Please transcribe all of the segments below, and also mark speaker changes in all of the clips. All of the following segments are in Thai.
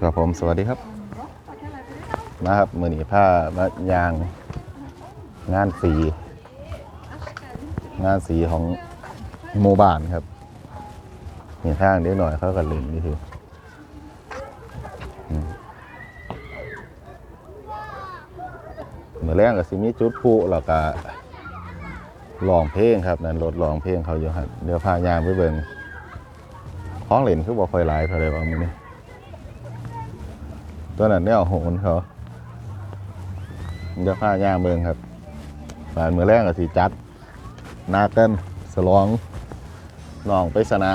Speaker 1: ครับผมสวัสดีครับ มาครับมือหนีผ้ามายางงานสีงานสีของโมบานครับนี่ทางเด็กหน่อยเขาก็เล่นนี่คือมเมื่อแรกก็สิมีจุดพลุแล้วก็ร้องเพลงครับนั่นรถร้องเพลงเขาอยู่ครับเดี๋ยวพายางไปเบิ่งห้องเล่นคือบ่ค่อยหลายเท่าไร่บางมือนี้ ตัวนั้นเนี่ยโหนเขาเดี๋ยวข้าย่างเมืองครับบานมือแรกก็สีจัดนาเต้นสลองน้องไปสนะ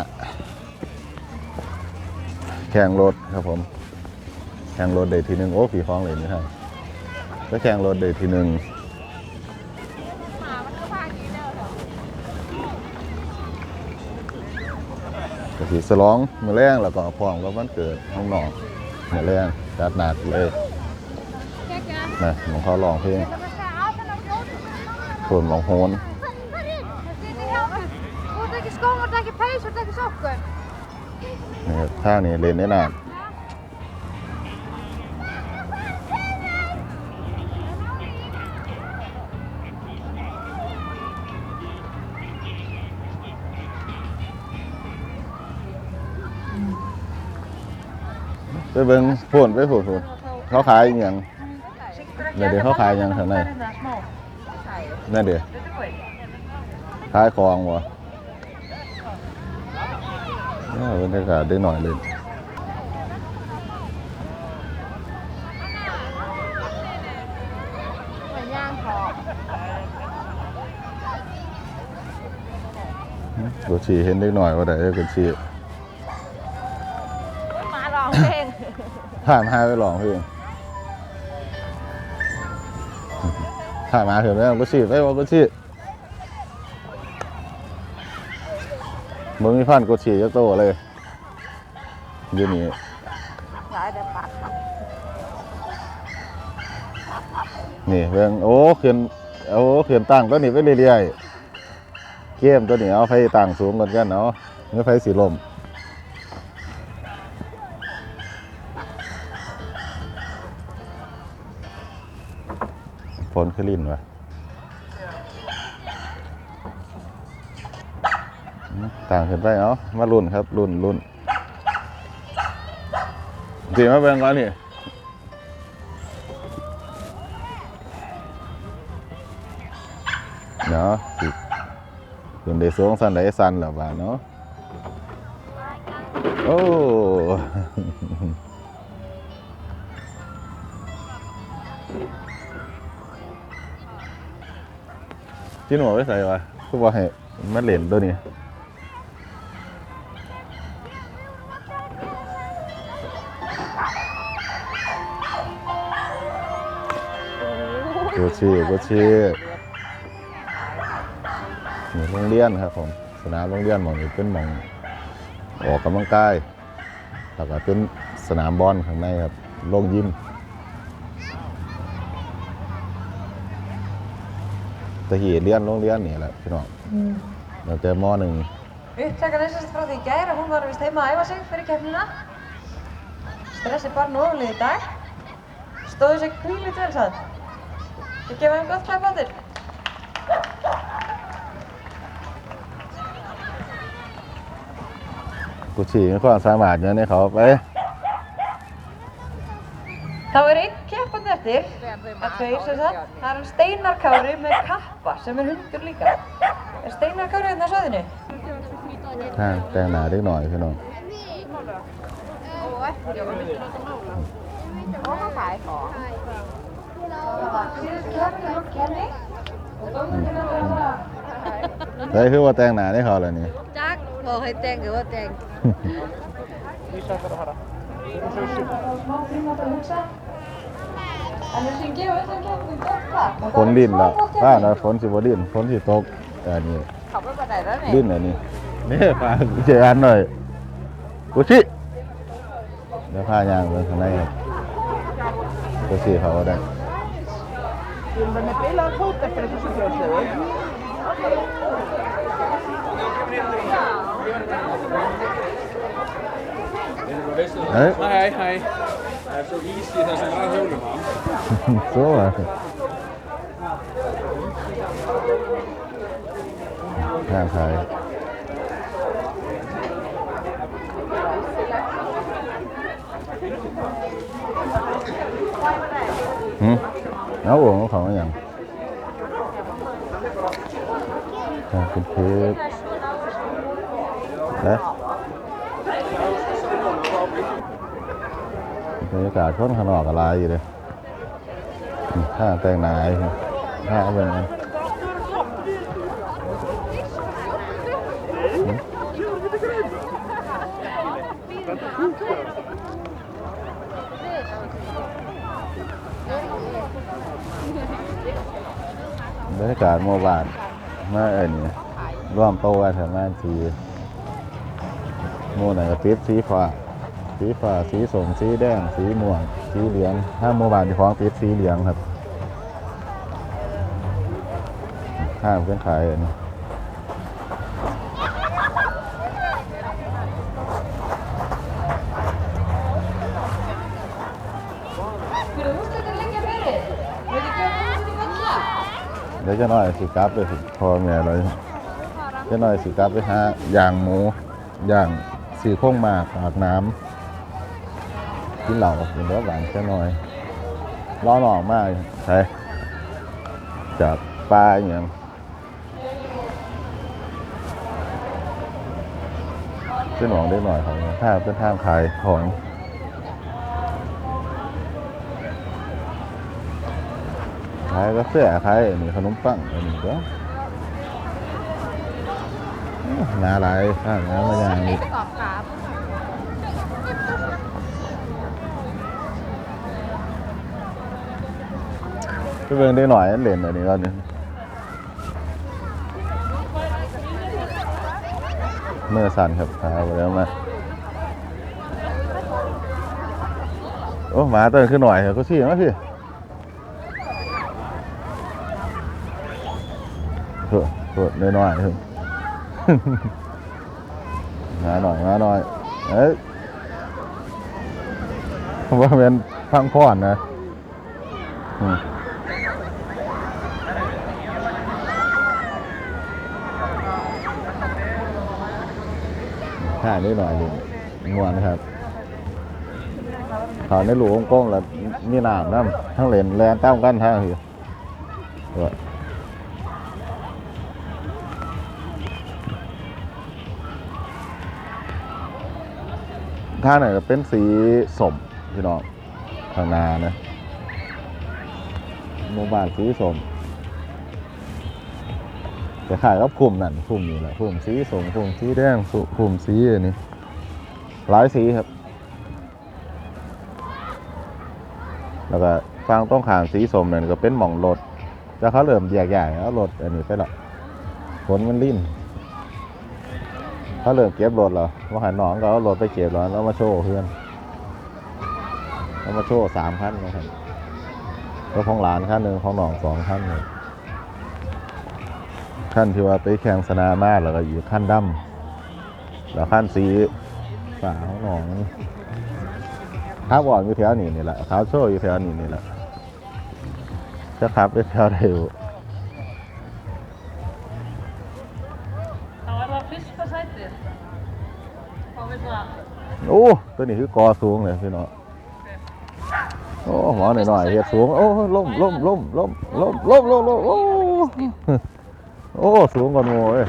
Speaker 1: แข่งรถครับผม แข่งรถเดททีหนึ่งโอ้ผีฟ้องเลยนี่ครับก็แข่งรถเดททีหนึ่งก็สีสลองมือแรกแล้วก็พร้อมกับวันเกิดห้องนอง มือแรกจัดหนักเลย
Speaker 2: Kijk ja.
Speaker 1: นะหมองเขาลองเพลง
Speaker 2: We gaan af en dan dood.
Speaker 1: ส่วนหมองโฮน
Speaker 2: Dat zit niet helpen. Wat denk je schoon, wat denk je pees, wat denk je sokken?
Speaker 1: นี่ครับท่านี้เล่นได้นาน ไปเบิ่งพูนไปพูนพูนเขาขายอหย่างเนี่ยเดี๋ยวเขาขายยังข้างในนั่นเดี๋ยวขายของวะนี่บรรยากาศได้หน่อยเลย
Speaker 2: Een jaanval.
Speaker 1: กูชีเห็นเล็กหน่อยว่าได้กูชี
Speaker 2: Maar dan heen.
Speaker 1: ผ่านมาไปลองเพี่งผ่านมาเห็นไหมกูชีไปว่ากูชีมึงมีพันกูชีจะโตเลยยู่นี่
Speaker 2: Daar de pak.
Speaker 1: นี่เบิ่งโอ้เขียนโอ้เขียนตั้งตัวนี้ไปเรื่อยๆเกมตัวนี้เอาไฟตั้งสูงกันกันเนาะเนื้อไฟสีลม นขึ้นลิ้นวะต่างขึ้นไปเอามารุ่นครับ รุ่นรุ่นจริงมาเบิ่งก่อนนี่เนาะสิเป็นได้สูงสันได้สันแล้วบ้าเนาะโอ้ ที่หนูไปใส่วะคือว่าให้มันเหล่นตัวนี้กูชีกูชีนี่โรงเรียนครับผมสนามโรงเรียนหมองนี้เป็นหมองออกกำลังกายแล้วก็เป็นสนามบอลข้างในครับโรงยิม ตะหีเรียนโรงเรียนนี่แหละพี่น้องเราเจอมหนึ่ง
Speaker 3: Upptakan er sérst frá því í gær að hún var vist heima að æfa sig fyrir keppnina. Stressið barn og oflið í dag. Stóðu sig hvílít vel það. Við gefum þeim gott klapp á þér.
Speaker 1: กูฉี่มีความสามารถเยอะในเขาไป
Speaker 3: Það er einn keppandi eftir, að tveir sem sagt, það er hann Steinar Kári með kappa sem er hundur líka. Er Steinar Kári hérna á
Speaker 1: svaðinu? Nei, Steinar er ekki náðið fyrir náðum. Og hann fær þá. Đấy
Speaker 2: hứa qua tên nè,
Speaker 1: đấy hồi là nè Chắc, hồ hay tên kìa qua tên Đi sao tao hả? Đi sao tao hả? อันฝนดินแล้วถ้านะาฝนสิบดินฝนสิตกอันนี้
Speaker 2: เขาไปปานใด
Speaker 1: แล้วนี่ดินอันนี้นี่ปลาเจอันหน่อยกูชิเดี๋ยวพายางไปข้างในครับกูชิเขาได้
Speaker 4: เฮ้
Speaker 1: ย
Speaker 5: Hi, hi. Það er svo ís í þessum hann.
Speaker 1: Svo það. Það er það. Ừ. Nó buồn nó không có nhận. Rồi, kịp thiệt. Đấy. บรรยากาศค่อนข้างนอกอะไรอยู่เลยถ้าแต่งหนายถ้าเป็นกันบรรยากาศเมื่อวานมาเอ็นร่วมโตกันถึงงานสีโม่ไหนก็ติดสีฟ้า สีฟ้าสีส้มสีแดง สีม่วง สีเหลืองถ้าเมื่อวานที่ของติดสีเหลืองครับห้ามเพื่อนขายอันนี้เดี๋ยวจะน้อยสิกลับไปสิพอแม่เลยจะน้อยสิกลับไปหาย่างหมูย่างสีโค้งมากปากน้ำ กินเหล่ากินรสหวานจะน้อยร้อนออกมากใช่จากปลาอย่างเงี้นหวังได้หน่อยของถ้าเป็นทางขายของขายกาแฟขายนนี้ขนมปังอันนี้ก็หนาหลายข้างน้ำมาอย่างนี้
Speaker 2: กรอบขา
Speaker 1: ก็ เบิ่งได้หน่อยเหรียญอันนี้ก็เนี่ยเมื่อสั่นครับหาไปแล้วมาโอ้หมาตัวนี้คือหน่อยเหรอก็ชี้มาพี่เถอะเถอะน้อยๆเถอะมาหน่อยมาหน่อยเอ้ยว่าเป็นพังพ่อนนะอืม ถ่ายนิดหน่อยหนึ่งมวนครับเขาในหลวงกงแล้วมีน้ำน้ำทั้งเลนแลนต้ากันทางอเออท่าไหนเป็นสีสมพี่น้องทางนานะหมู่บ้านสีสม แต่ขายก็คุมนั่นคุมนี่แหละคุมสีสมคุมสีแดงสุคุมสีอันนี้หลายสีครับ แล้วก็ฟังต้องขามสีสมนั่นก็เป็นหม่องรถแต่เขาเริ่มแยกใหญ่แล้วรถอันนี้ไปและฝนมันลิ่นเขาเริ่มเก็บรถแล้วว่าหันน้องก็เอารถไปเก็บแล้วแล้วมาโชว์เพื่อนแล้วมาโชว์สามคันนะครับก็ของหลานคันหนึ่งของหนองสองคันเลย ขั้นที่ว่าไปแข่งสนามมาแล้วก็อยู่ขั้นดำแล้วขั้นสีฝาของน้องข้าวบอลอยู่แถวนี้นี่แหละข้าวโชว์อยู่แถวนี้นี่แหละจะขับไปแถวไหนอยู่
Speaker 3: Þá er það fyrsta sætið. Hvað vil það?
Speaker 1: โอ้ตัวนี้คือกอสูงเลยพี่น้องโอ้หมอหน่อยหน่อยๆเฮ็ดสูงโอ้ล่มล่มล่มล่มล่มล่มล่มล่ม โอ้ สูงกว่างูเอ้ย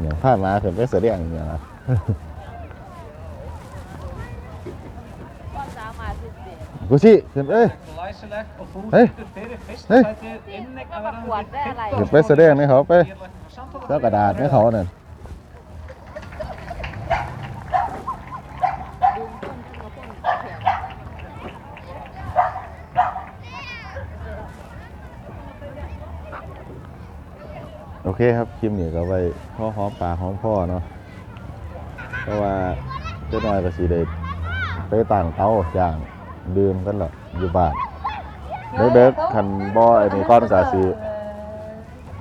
Speaker 3: เนี่
Speaker 1: ยพามาขึ้นไปเสด็จเนี่ยนะ
Speaker 2: กูสิ
Speaker 1: ขึ้นเอ้ย
Speaker 2: เฮ้
Speaker 5: ย
Speaker 2: เฮ้ยไป
Speaker 1: เสดงไหมเขาไปแล้วกระดาษไหมเขาเนี่ย เคครับคลิปนี้ก็ไว้พ่อหอมปากหอมพ่อเนาะเพราะว่าเจ้าน้อยก็สีเด็ไปต่างเตาย่างดื่มกันหรออยู่บ้านเด็กๆคันบ่ไอ้นี่ก้อนกะสิ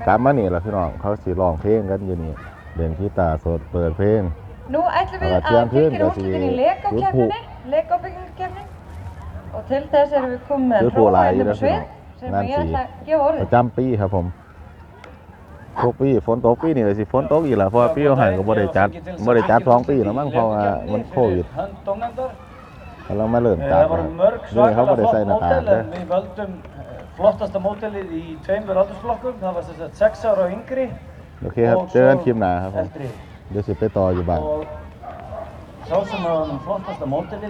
Speaker 1: กลับมานี่ล่ะพี่น้องเขาสิร้องเพลงกันอยู่นี่เล่นกีตาร์สดเปิดเพลง
Speaker 3: Nú ætlum við
Speaker 1: Það var
Speaker 3: að
Speaker 1: tíðan fyrir,
Speaker 3: tilkynna
Speaker 1: þessi
Speaker 3: úrslitin í
Speaker 1: útbú-
Speaker 3: Lego-keppninni, Lego-byggingarkeppni. Og til þess erum við komið með
Speaker 1: Útbú
Speaker 3: hróa
Speaker 1: lagi
Speaker 3: hérna upp á
Speaker 1: þessi
Speaker 3: svið,
Speaker 1: ná.
Speaker 3: sem
Speaker 1: Nancy.
Speaker 3: ég ætla að gefa
Speaker 1: ป
Speaker 3: orðið.
Speaker 1: ระจำปีครับผม ทุกปีฝนตกปีนี้ก็สิฝนตกอีกแล้วเพราะว่าปีเอาใหายก็บ่ได้จัดบ่ได้จัดสองปีแล้วมั้งเพราะว่ามันโควิด
Speaker 5: Hönd dómnefndar.
Speaker 1: เรามาเริ่มจัด
Speaker 5: Það
Speaker 1: แล้ว
Speaker 5: voru mörg
Speaker 1: นี่เขาบ่
Speaker 5: svakalega
Speaker 1: ได้ใส่
Speaker 5: flott
Speaker 1: หน้ากาก
Speaker 5: mótel
Speaker 1: เด้อ
Speaker 5: en við völdum eh, flottasta mótelið í tveimur aldursflokkum. Það var sem sagt 6 ára og yngri
Speaker 1: โอเคครับ
Speaker 5: og
Speaker 1: เจอกันคลิปหน้าครับผม
Speaker 5: eldri.
Speaker 1: เดี๋ยวสิไปต่ออยู่บ้าน
Speaker 5: Og sá sem var flottasta mótelið